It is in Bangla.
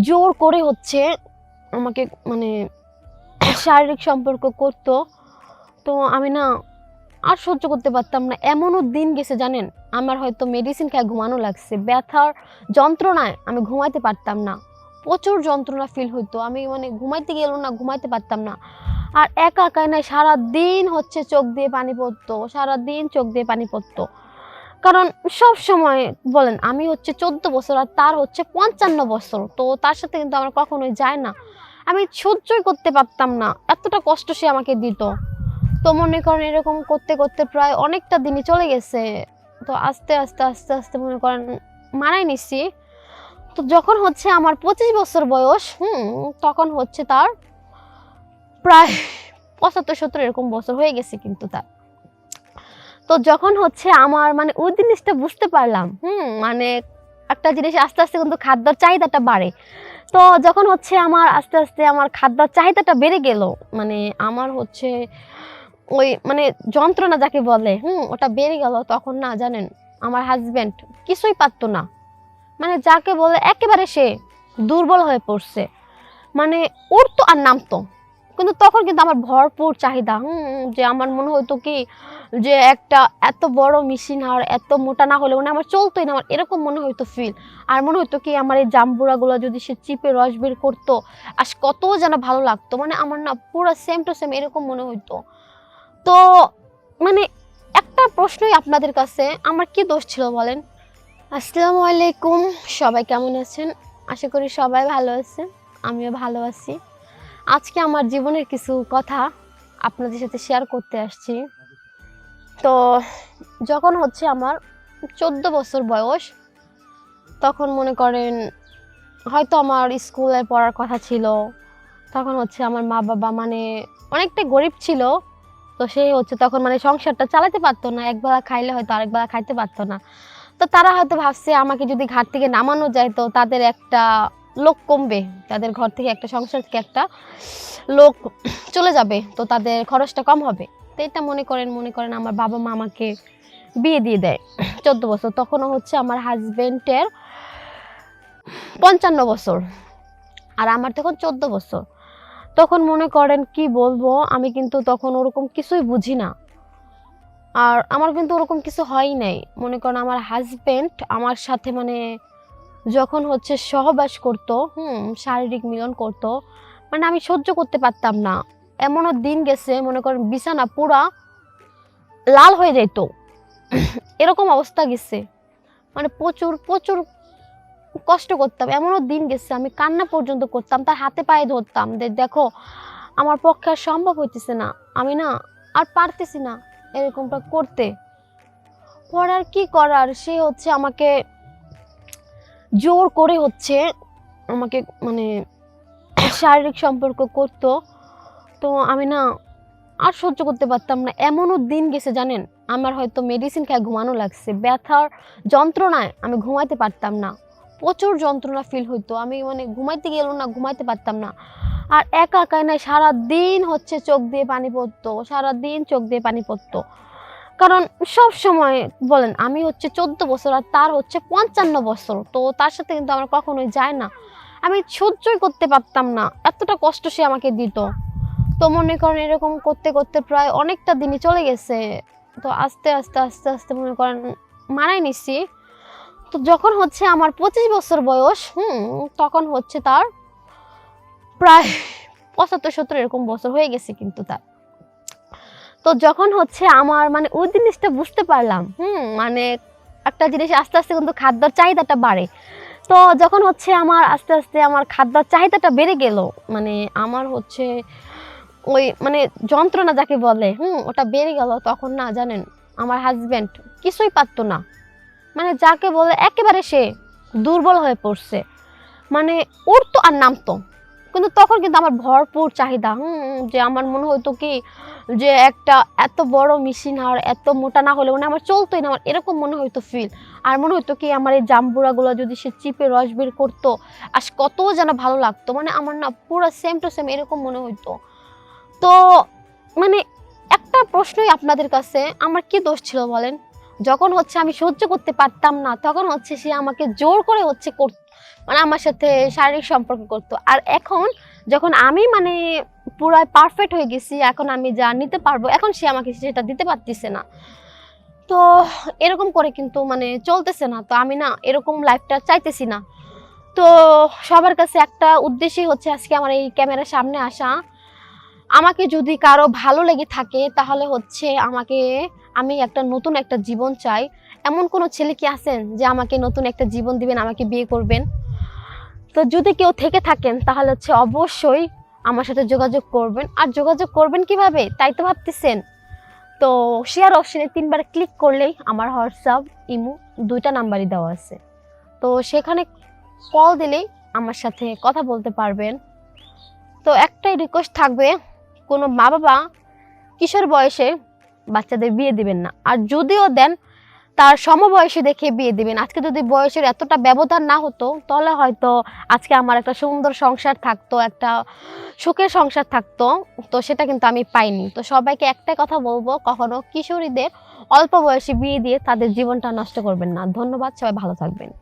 জোর করে হচ্ছে আমাকে মানে শারীরিক সম্পর্ক করতো। তো আমি না আর সহ্য করতে পারতাম না। এমনও দিন গেছে, জানেন? আমার হয়তো মেডিসিন খেয়ে ঘুমানো লাগছে। ব্যথার যন্ত্রণায় আমি ঘুমাইতে পারতাম না। প্রচুর যন্ত্রণা ফিল হইতো। আমি মানে ঘুমাইতে গেলেও না, ঘুমাইতে পারতাম না। আর একা একাই না, সারাদিন হচ্ছে চোখ দিয়ে পানি পড়তো, সারাদিন চোখ দিয়ে পানি পড়তো। কারণ সব সময় বলেন, আমি হচ্ছে চোদ্দ বছর আর তার হচ্ছে পঞ্চান্ন বছর, তো তার সাথে কিন্তু আমার কখনোই যায় না। আমি সহ্যই করতে পারতাম না, এতটা কষ্ট সে আমাকে দিত। তো মনে করেন এরকম করতে করতে প্রায় অনেকটা দিনই চলে গেছে। তো আস্তে আস্তে আস্তে আস্তে মনে করেন মানাই নিচ্ছি তো যখন হচ্ছে আমার পঁচিশ বছর বয়স, হুম, তখন হচ্ছে তার প্রায় পঁচাত্তর, সত্তর এরকম বছর হয়ে গেছে কিন্তু তার। তো যখন হচ্ছে আমার মানে ওই জিনিসটা বুঝতে পারলাম, হুম মানে একটা জিনিস আস্তে আস্তে কিন্তু খাদ্যর চাহিদাটা বাড়ে। তো যখন হচ্ছে আমার আস্তে আস্তে আমার খাদ্যর চাহিদাটা বেড়ে গেল মানে আমার হচ্ছে ওই মানে যন্ত্রণা যাকে বলে, হুম, ওটা বেড়ে গেল, তখন না জানেন, আমার হাজব্যান্ড কিছুই পারতো না। মানে যাকে বলে একেবারে সে দুর্বল হয়ে পড়ছে। মানে উঠতো আর নামতো। কিন্তু তখন কিন্তু আমার ভরপুর চাহিদা যে আমার মনে হতো কি, যে একটা এত বড় মেশিন আর এত মোটা না হলে মানে আমার চলতোই না, আমার এরকম মনে হতো ফিল আর মনে হতো কি, আমার এই জাম্বুরাগুলো যদি সে চিপে রস বের করতো আর কত যেন ভালো লাগতো মানে আমার না পুরো সেম টু সেম এরকম মনে হতো তো মানে একটা প্রশ্নই আপনাদের কাছে, আমার কি দোষ ছিল বলেন? আসসালামু আলাইকুম, সবাই কেমন আছেন? আশা করি সবাই ভালো আছেন, আমিও ভালো আছি। আজকে আমার জীবনের কিছু কথা আপনাদের সাথে শেয়ার করতে আসছি। তো যখন হচ্ছে আমার চোদ্দ বছর বয়স, তখন মনে করেন হয়তো আমার স্কুলে পড়ার কথা ছিল। তখন হচ্ছে আমার মা বাবা মানে অনেকটা গরিব ছিল। তো সে হচ্ছে তখন মানে সংসারটা চালাতে পারতো না। একবেলা খাইলে হয়তো আরেকবেলা খাইতে পারতো না। তো তারা হয়তো ভাবছে আমাকে যদি ঘাট থেকে নামানো যায় তো তাদের একটা লোক কমবে, তাদের ঘর থেকে একটা, সংসার থেকে একটা লোক চলে যাবে, তো তাদের খরচটা কম হবে। তো এটা মনে করেন মনে করেন আমার বাবা মা আমাকে বিয়ে দিয়ে দেয় চোদ্দ বছর। তখনও হচ্ছে আমার হাজব্যান্ডের পঞ্চান্ন বছর আর আমার তখন চোদ্দ বছর। তখন মনে করেন, কি বলব, আমি কিন্তু তখন ওরকম কিছুই বুঝি না। আর আমার কিন্তু ওরকম কিছু হয় নাই। মনে করেন আমার হাজবেন্ড আমার সাথে মানে যখন হচ্ছে সহবাস করতো, হুম, শারীরিক মিলন করতো মানে আমি সহ্য করতে পারতাম না। এমনও দিন গেছে, মনে করেন বিছানা পুরা লাল হয়ে যেত এরকম অবস্থা গেছে। মানে প্রচুর প্রচুর কষ্ট করতাম। এমনও দিন গেছে, আমি কান্না পর্যন্ত করতাম, তার হাতে পায়ে ধরতাম। যে দেখো, আমার পক্ষে আর সম্ভব হইতেছে না। আমি না, আর পারতেছি না এরকমটা করতে। পড়ার কি করার? সে হচ্ছে আমাকে জোর করে হচ্ছে আমাকে মানে শারীরিক সম্পর্ক করতো। তো আমি না আর সহ্য করতে পারতাম না। এমনও দিন গেছে, জানেন? আমার হয়তো মেডিসিন খেয়ে ঘুমানো লাগছে। ব্যথার যন্ত্রণায় আমি ঘুমাইতে পারতাম না। প্রচুর যন্ত্রণা ফিল হইতো। আমি মানে ঘুমাইতে গেলেও না, ঘুমাইতে পারতাম না। আর একা একাই না, সারাদিন হচ্ছে চোখ দিয়ে পানি পড়তো, সারাদিন চোখ দিয়ে পানি পড়তো। কারণ সব সময় বলেন, আমি হচ্ছে চোদ্দ বছর আর তার হচ্ছে পঞ্চান্ন বছর, তো তার সাথে কিন্তু আমার কখনোই যায় না। আমি সহ্যই করতে পারতাম না, এতটা কষ্ট সে আমাকে দিত। তো মনে করেন এরকম করতে করতে প্রায় অনেকটা দিনই চলে গেছে। তো আস্তে আস্তে আস্তে আস্তে মনে করেন মানাই নিচ্ছি তো যখন হচ্ছে আমার পঁচিশ বছর বয়স, হুম, তখন হচ্ছে তার প্রায় পঁচাত্তর, সত্তর এরকম বছর হয়ে গেছে কিন্তু তার। তো যখন হচ্ছে আমার মানে ওই জিনিসটা বুঝতে পারলাম, হুম মানে একটা জিনিস আস্তে আস্তে কিন্তু খাদ্যর চাহিদাটা বাড়ে। তো যখন হচ্ছে আমার আস্তে আস্তে আমার খাদ্যর চাহিদাটা বেড়ে গেল মানে আমার হচ্ছে ওই মানে যন্ত্রণা যাকে বলে, হুম, ওটা বেড়ে গেল, তখন না জানেন, আমার হাজবেন্ড কিছুই পারতো না। মানে যাকে বলে একেবারে সে দুর্বল হয়ে পড়ছে। মানে উঠতো আর নামতো। কিন্তু তখন কিন্তু আমার ভরপুর চাহিদা, হুম, যে আমার মনে হতো কি যে একটা এত বড় মেশিন আর এত মোটা না হলে মানে আমার চলতোই না, আমার এরকম মনে হইতো ফিল আর মনে হতো কি আমার এই জাম্বুরাগুলো যদি সে চিপে রস বের করতো আর কত যেন ভালো লাগতো। মানে আমার না পুরো সেম টু সেম এরকম মনে হইতো। তো মানে একটা প্রশ্নই আপনাদের কাছে, আমার কি দোষ ছিল বলেন? যখন হচ্ছে আমি সহ্য করতে পারতাম না, তখন হচ্ছে সে আমাকে জোর করে হচ্ছে কর- মানে আমার সাথে শারীরিক সম্পর্ক করতো। আর এখন যখন আমি মানে পুরো পারফেক্ট হয়ে গেছি, এখন আমি যা নিতে পারব, এখন সে আমাকে সেটা দিতে পারতেছে না। তো এরকম করে কিন্তু মানে চলতেছে না, তো আমি না এরকম লাইফটা চাইতেছি না। তো সবার কাছে একটা উদ্দেশ্যই হচ্ছে আজকে আমার এই ক্যামেরার সামনে আসা। আমাকে যদি কারও ভালো লেগে থাকে, তাহলে হচ্ছে আমাকে, আমি একটা নতুন একটা জীবন চাই। এমন কোনো ছেলে কি আছেন যে আমাকে নতুন একটা জীবন দিবেন, আমাকে বিয়ে করবেন? তো যদি কেউ থেকে থাকেন, তাহলে হচ্ছে অবশ্যই আমার সাথে যোগাযোগ করবেন। আর যোগাযোগ করবেন কীভাবে? তাই তো ভাবতেছেন। তো শেয়ার অপশনে তিনবার ক্লিক করলেই আমার হোয়াটসঅ্যাপ ইমো দুইটা নাম্বারই দেওয়া আছে। তো সেখানে কল দিলেই আমার সাথে কথা বলতে পারবেন। তো একটাই রিকোয়েস্ট থাকবে, কোনো মা বাবা কিশোর বয়সে বাচ্চাদের বিয়ে দিবেন না। আর যদিও দেন তার সমবয়সী দেখে বিয়ে দিবেন। আজকে যদি বয়সের এতটা ব্যবধান না হতো, তাহলে হয়তো আজকে আমার একটা সুন্দর সংসার থাকতো, একটা সুখের সংসার থাকতো। তো সেটা কিন্তু আমি পাইনি। তো সবাইকে একটাই কথা বলব, কখনো কিশোরীদের অল্প বয়সে বিয়ে দিয়ে তাদের জীবনটা নষ্ট করবেন না। ধন্যবাদ, সবাই ভালো থাকবেন।